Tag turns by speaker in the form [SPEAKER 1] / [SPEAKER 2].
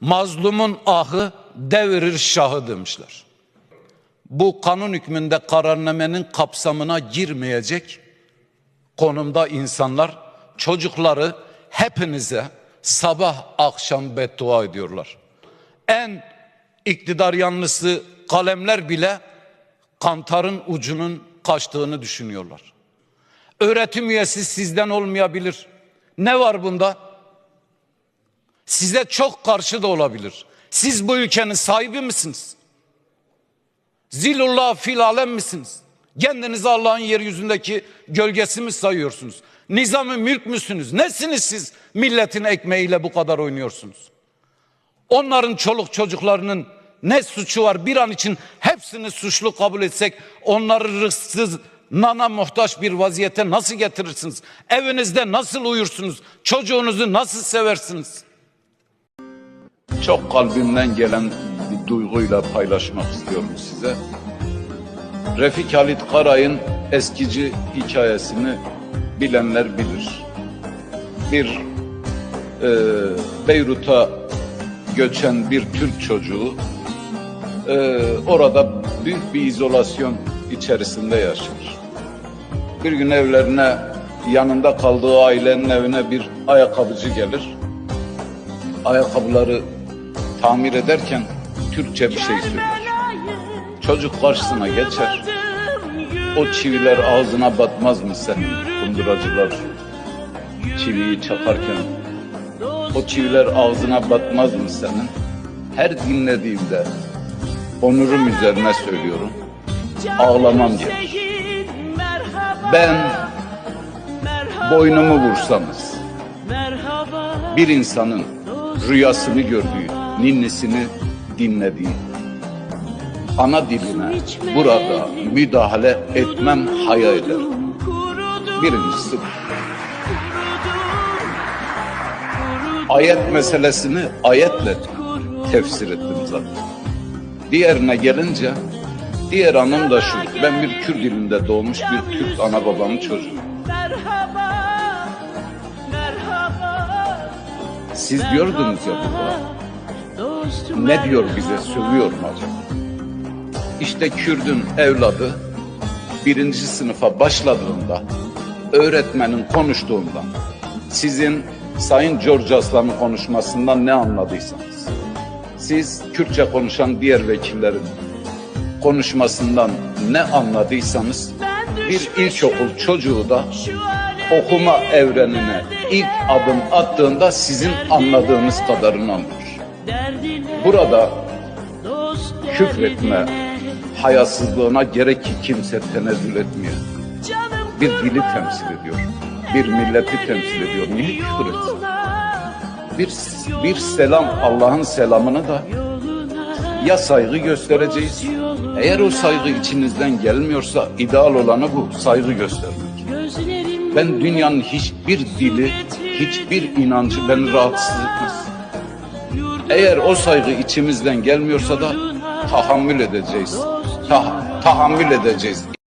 [SPEAKER 1] Mazlumun ahı devirir şahı demişler. Bu kanun hükmünde kararnamenin kapsamına girmeyecek konumda insanlar çocukları hepinize sabah akşam beddua ediyorlar. En iktidar yanlısı kalemler bile kantarın ucunun kaçtığını düşünüyorlar. Öğretim üyesi sizden olmayabilir. Ne var bunda? Size çok karşı da olabilir. Siz bu ülkenin sahibi misiniz? Zilullah fil alem misiniz? Kendinizi Allah'ın yeryüzündeki gölgesi mi sayıyorsunuz? Nizamı mülk müsünüz? Nesiniz siz milletin ekmeğiyle bu kadar oynuyorsunuz? Onların çoluk çocuklarının ne suçu var bir an için hepsini suçlu kabul etsek onları rızksız nana muhtaç bir vaziyete nasıl getirirsiniz? Evinizde nasıl uyursunuz? Çocuğunuzu nasıl seversiniz? Çok kalbimden gelen bir duyguyla paylaşmak istiyorum size. Refik Halit Karay'ın eskici hikayesini bilenler bilir. Bir e, Beyrut'a göçen bir Türk çocuğu e, orada büyük bir izolasyon içerisinde yaşar. Bir gün evlerine yanında kaldığı ailenin evine bir ayakkabıcı gelir. Ayakkabıları tamir ederken Türkçe bir şey söyler. Çocuk karşısına geçer. O çiviler ağzına batmaz mı senin? Kunduracılar çiviyi çakarken o çiviler ağzına batmaz mı senin? Her dinlediğimde onurum üzerine söylüyorum. Ağlamam gelir. Ben boynumu vursanız bir insanın rüyasını gördüğü, ninnisini dinlediği ana diline burada müdahale etmem haya eder. Birincisi ayet meselesini ayetle tefsir ettim zaten. Diğerine gelince diğer anım da şu. Ben bir Kürt dilinde doğmuş bir Türk ana babamın çocuğu. Siz diyordunuz ya burada. Ne diyor bize sövüyor mu acaba? İşte Kürdün evladı birinci sınıfa başladığında öğretmenin konuştuğundan sizin Sayın George Aslan'ın konuşmasından ne anladıysanız siz Kürtçe konuşan diğer vekillerin konuşmasından ne anladıysanız bir ilkokul çocuğu da okuma evrenine ilk adım attığında sizin anladığınız kadarını anlıyor. Burada küfretme hayasızlığına gerek ki kimse tenezzül etmiyor. Bir dili temsil ediyor. Bir milleti temsil ediyor. Niye küfür etsin? Bir, bir selam Allah'ın selamını da ya saygı göstereceğiz. Eğer o saygı içinizden gelmiyorsa ideal olanı bu. Saygı göstermek. Ben dünyanın hiçbir dili, hiçbir inancı beni rahatsız etmez. Eğer o saygı içimizden gelmiyorsa da tahammül edeceğiz. Ta- tahammül edeceğiz.